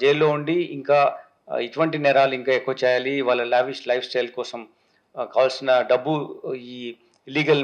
జైల్లో ఉండి ఇంకా ఇటువంటి నేరాలు ఇంకా ఎక్కువ చేయాలి. వాళ్ళ లావిష్ లైఫ్ స్టైల్ కోసం కావాల్సిన డబ్బు ఈ ఇలీగల్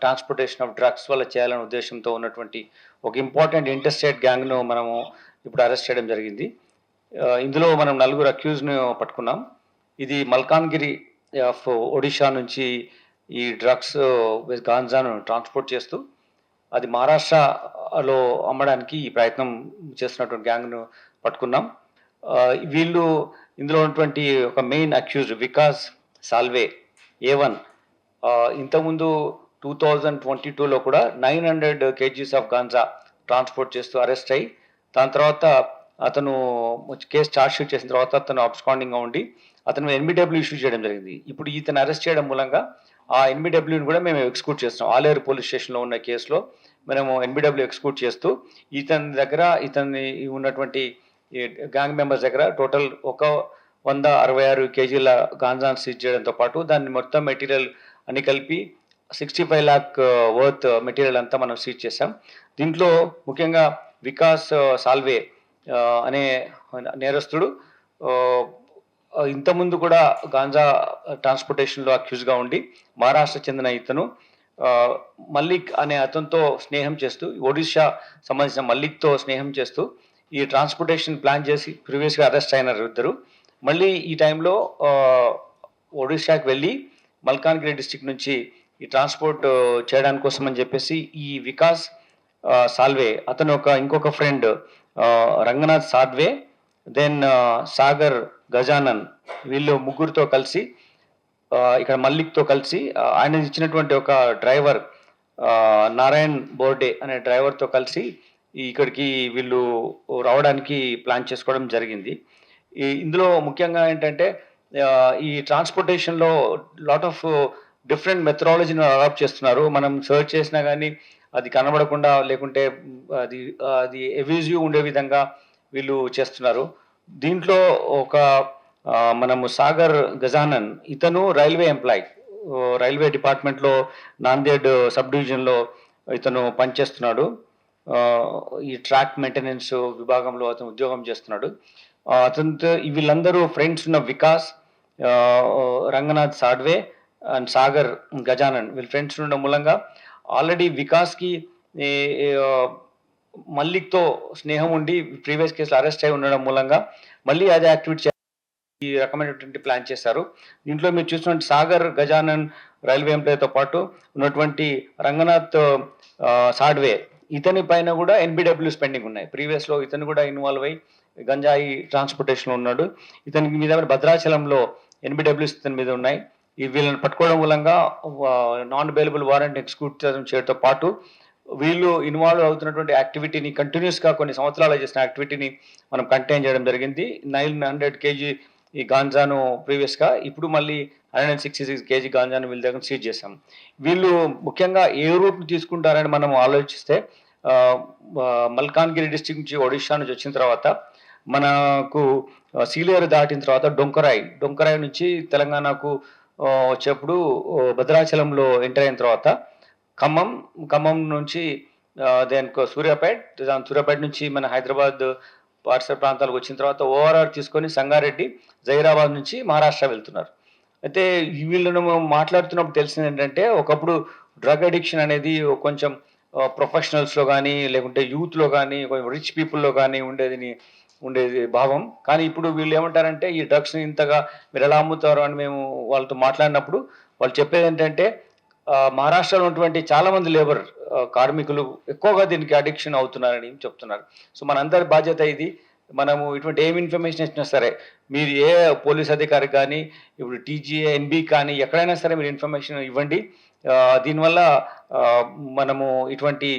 ట్రాన్స్పోర్టేషన్ ఆఫ్ డ్రగ్స్ వల్ల చేయాలనే ఉద్దేశంతో ఉన్నటువంటి ఒక ఇంపార్టెంట్ ఇంటర్స్టేట్ గ్యాంగ్ను మనము ఇప్పుడు అరెస్ట్ చేయడం జరిగింది. ఇందులో మనం నలుగురు అక్యూజ్ను పట్టుకున్నాం. ఇది మల్కాన్గిరి ఆఫ్ ఒడిషా నుంచి ఈ డ్రగ్స్ గాంజాను ట్రాన్స్పోర్ట్ చేస్తూ అది మహారాష్ట్ర లో అమ్మడానికి ఈ ప్రయత్నం చేస్తున్నటువంటి గ్యాంగ్ను పట్టుకున్నాం. వీళ్ళు ఇందులో ఉన్నటువంటి ఒక main accused Vikas Salve A one ఇంతకుముందు టూ థౌజండ్ ట్వంటీ టూలో కూడా nine hundred kgs of ganja transport చేస్తూ అరెస్ట్ అయ్యి దాని తర్వాత అతను కేసు ఛార్జ్ షీట్ చేసిన తర్వాత అతను అబ్స్కాండింగ్గా ఉండి అతను ఎన్బిడబ్ల్యూ ఇష్యూ చేయడం జరిగింది. ఇప్పుడు ఇతను అరెస్ట్ చేయడం మూలంగా ఆ ఎన్బిడబ్ల్యూని కూడా మేము ఎక్స్క్యూట్ చేస్తున్నాం. ఆలేరు పోలీస్ స్టేషన్లో ఉన్న కేసులో మనము ఎన్బిడబ్ల్యూ ఎక్స్క్యూట్ చేస్తూ ఇతని దగ్గర ఇతని ఉన్నటువంటి గ్యాంగ్ మెంబర్స్ దగ్గర టోటల్ ఒక వంద అరవై ఆరు కేజీల గాంజాన్ సీజ్ చేయడంతో పాటు దాన్ని మొత్తం మెటీరియల్ అన్ని కలిపి sixty five lakh worth material అంతా మనం సీజ్ చేసాం దీంట్లో ముఖ్యంగా వికాస్ uh, సాల్వే uh, అనే నేరస్తుడు uh, ఇంతకుముందు కూడా గాంజా ట్రాన్స్పోర్టేషన్లో అక్యూజ్గా ఉండి మహారాష్ట్ర చెందిన ఇతను మల్లిక్ అనే అతనితో స్నేహం చేస్తూ ఒడిశా సంబంధించిన మల్లిక్తో స్నేహం చేస్తూ ఈ ట్రాన్స్పోర్టేషన్ ప్లాన్ చేసి ప్రీవియస్గా అరెస్ట్ అయినారు ఇద్దరు. మళ్ళీ ఈ టైంలో ఒడిశాకి వెళ్ళి మల్కాన్గిరి డిస్టిక్ నుంచి ఈ ట్రాన్స్పోర్ట్ ఆ, చేయడానికి కోసం అని చెప్పేసి ఈ వికాస్ సాల్వే అతను ఒక ఇంకొక ఫ్రెండ్ రంగనాథ్ సాద్వే దెన్ సాగర్ గజానన్ వీళ్ళు ముగ్గురితో కలిసి ఇక్కడ మల్లిక్తో కలిసి ఆయన ఇచ్చినటువంటి ఒక డ్రైవర్ నారాయణ్ బోర్డే అనే డ్రైవర్తో కలిసి ఇక్కడికి వీళ్ళు రావడానికి ప్లాన్ చేసుకోవడం జరిగింది. ఇందులో ముఖ్యంగా ఏంటంటే ఈ ట్రాన్స్పోర్టేషన్లో లాట్ ఆఫ్ డిఫరెంట్ మెథడాలజీని అడాప్ట్ చేస్తున్నారు. మనం సర్చ్ చేసినా కానీ అది కనబడకుండా లేకుంటే అది అది ఎవ్యూజివ్ ఉండే విధంగా వీళ్ళు చేస్తున్నారు. దీంట్లో ఒక మనము సాగర్ గజానన్ ఇతను రైల్వే ఎంప్లాయ్. రైల్వే డిపార్ట్మెంట్లో నాందేడ్ సబ్ డివిజన్లో ఇతను పనిచేస్తున్నాడు. ఈ ట్రాక్ మెయింటెనెన్స్ విభాగంలో అతను ఉద్యోగం చేస్తున్నాడు. అతనితో వీళ్ళందరూ ఫ్రెండ్స్ ఉన్న వికాస్ రంగనాథ్ సాడ్వే అండ్ సాగర్ గజానన్ వీళ్ళ ఫ్రెండ్స్ ఉండడం మూలంగా ఆల్రెడీ వికాస్కి మల్లిక్తో స్నేహం ఉండి ప్రీవియస్ కేసులో అరెస్ట్ అయి ఉండడం మూలంగా మళ్ళీ అదే యాక్టివిటీ ఈ రకమైనటువంటి ప్లాన్ చేశారు. దీంట్లో మీరు చూసినటువంటి సాగర్ గజానన్ రైల్వే ఎంప్లాయ్తో పాటు ఉన్నటువంటి రంగనాథ్ సాడ్వే ఇతని పైన కూడా ఎన్బిడబ్ల్యూ స్పెండింగ్ ఉన్నాయి. ప్రీవియస్లో ఇతను కూడా ఇన్వాల్వ్ అయ్యి గంజాయి ట్రాన్స్పోర్టేషన్లో ఉన్నాడు. ఇతనికి మీద భద్రాచలంలో ఎన్బిడబ్ల్యూస్ ఇతని మీద ఉన్నాయి. ఈ వీళ్ళని పట్టుకోవడం మూలంగా నాన్ అవైలబుల్ వారెంట్ ఎక్స్క్యూట్ చేయడంతో పాటు వీళ్ళు ఇన్వాల్వ్ అవుతున్నటువంటి యాక్టివిటీని కంటిన్యూస్గా కొన్ని సంవత్సరాలు చేసిన యాక్టివిటీని మనం కంటైన్ చేయడం జరిగింది. నైన్ హండ్రెడ్ కేజీ ఈ గాంజాను ప్రీవియస్గా ఇప్పుడు మళ్ళీ hundred and sixty six kg గాంజాను వీళ్ళ దగ్గర సీజ్ చేశాం. వీళ్ళు ముఖ్యంగా ఏ రూట్ని తీసుకుంటారని మనం ఆలోచిస్తే మల్కాన్గిరి డిస్టిక్ నుంచి ఒడిషా నుంచి వచ్చిన తర్వాత మనకు సీలేరు దాటిన తర్వాత డొంకరాయ్ డొంకరాయ్ నుంచి తెలంగాణకు వచ్చేప్పుడు భద్రాచలంలో ఎంటర్ అయిన తర్వాత ఖమ్మం ఖమ్మం నుంచి దెన్ సూర్యాపేట్ దాని సూర్యాపేట నుంచి మన హైదరాబాద్ పరిసర ప్రాంతాలకు వచ్చిన తర్వాత ఓఆర్ఆర్ తీసుకొని సంగారెడ్డి జైరాబాద్ నుంచి మహారాష్ట్ర వెళ్తున్నారు. అయితే వీళ్ళను మాట్లాడుతున్నప్పుడు తెలిసింది ఏంటంటే ఒకప్పుడు డ్రగ్ అడిక్షన్ అనేది కొంచెం ప్రొఫెషనల్స్లో కానీ లేకుంటే యూత్లో కానీ కొంచెం రిచ్ పీపుల్లో కానీ ఉండేది ఉండేది భావం. కానీ ఇప్పుడు వీళ్ళు ఏమంటారంటే ఈ డ్రగ్స్ని ఇంతగా మీరు ఎలా అమ్ముతారు అని మేము వాళ్ళతో మాట్లాడినప్పుడు వాళ్ళు చెప్పేది ఏంటంటే మహారాష్ట్రలో ఉన్నటువంటి చాలా మంది లేబర్ కార్మికులు ఎక్కువగా దీనికి అడిక్షన్ అవుతున్నారని చెప్తున్నారు. సో మనందరి బాధ్యత ఇది. మనము ఇటువంటి ఏం ఇన్ఫర్మేషన్ ఇచ్చినా సరే మీరు ఏ పోలీస్ అధికారి కానీ ఇప్పుడు టీజీఏ ఎన్బి కానీ ఎక్కడైనా సరే మీరు ఇన్ఫర్మేషన్ ఇవ్వండి. దీనివల్ల మనము ఇటువంటి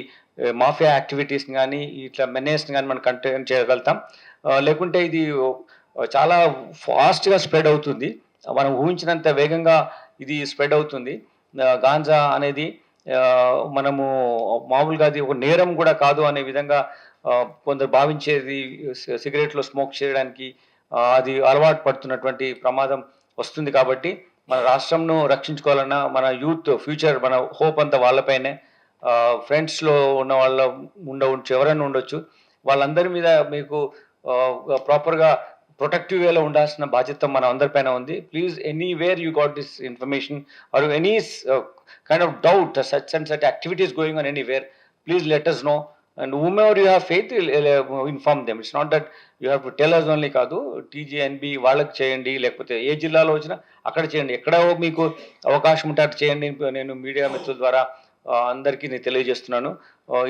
మాఫియా యాక్టివిటీస్ కానీ ఇట్లా మెనేస్ని కానీ మనం కంటైన్ చేయగలుగుతాం. లేకుంటే ఇది చాలా ఫాస్ట్గా స్ప్రెడ్ అవుతుంది. మనం ఊహించినంత వేగంగా ఇది స్ప్రెడ్ అవుతుంది. గాంజా అనేది మనము మామూలుగా అది ఒక నేరం కూడా కాదు అనే విధంగా కొందరు భావించేది సిగరెట్లో స్మోక్ చేయడానికి అది అలవాటు పడుతున్నటువంటి ప్రమాదం వస్తుంది కాబట్టి మన రాష్ట్రంను రక్షించుకోవాలన్నా మన యూత్ ఫ్యూచర్ మన హోప్ అంతా వాళ్ళపైనే ఫ్రెండ్స్లో ఉన్న వాళ్ళ ఉండవచ్చు ఎవరైనా ఉండొచ్చు. వాళ్ళందరి మీద మీకు ప్రాపర్గా ప్రొటెక్టివ్ వేలో ఉండాల్సిన బాధ్యత మన అందరిపైన ఉంది. Please anywhere you got this information or any kind of doubt such and such activities going on anywhere please let us know and whom ever you have faith inform them it's not that you have to tell us only కాదు. TGNB వాళ్ళకి చేయండి లేకపోతే ఏ జిల్లాలో వచ్చినా అక్కడ చేయండి. ఎక్కడ మీకు అవకాశం ఉంటే అటు చేయండి. నేను మీడియా మిత్రుల ద్వారా అందరికీ నేను తెలియజేస్తున్నాను.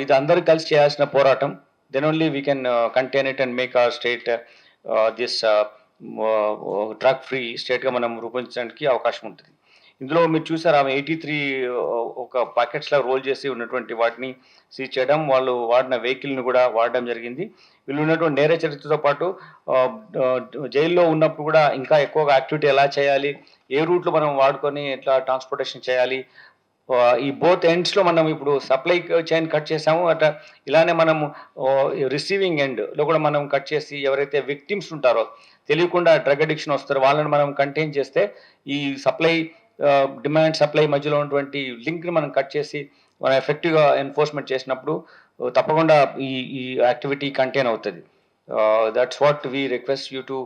ఇది అందరూ కలిసి చేయాల్సిన పోరాటం. Then only we can contain it and make our state this drug free స్టేట్గా మనం రూపొందించడానికి అవకాశం ఉంటుంది. ఇందులో మీరు చూసారు ఆమె ఎయిటీ త్రీ ఒక ప్యాకెట్స్లో రోల్ చేసి ఉన్నటువంటి వాటిని సీజ్ చేయడం వాళ్ళు వాడిన వెహికల్ని కూడా వాడడం జరిగింది. వీళ్ళు ఉన్నటువంటి నేర చరిత్రతో పాటు జైల్లో ఉన్నప్పుడు కూడా ఇంకా ఎక్కువగా యాక్టివిటీ ఎలా చేయాలి ఏ రూట్లో మనం వాడుకొని ఎట్లా ట్రాన్స్పోర్టేషన్ చేయాలి ఈ బోత్ ఎండ్స్లో మనం ఇప్పుడు సప్లై చైన్ కట్ చేసాము. అట ఇలానే మనము రిసీవింగ్ ఎండ్లో కూడా మనం కట్ చేసి ఎవరైతే విక్టిమ్స్ ఉంటారో తెలియకుండా డ్రగ్ అడిక్షన్ వస్తారో వాళ్ళని మనం కంటైన్ చేస్తే ఈ సప్లై డిమాండ్ సప్లై మధ్యలో ఉన్నటువంటి లింక్ని మనం కట్ చేసి మనం ఎఫెక్టివ్గా ఎన్ఫోర్స్మెంట్ చేసినప్పుడు తప్పకుండా ఈ ఈ యాక్టివిటీ కంటైన్ అవుతుంది. That's what we request you to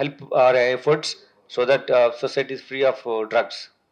help our efforts so that society free of drugs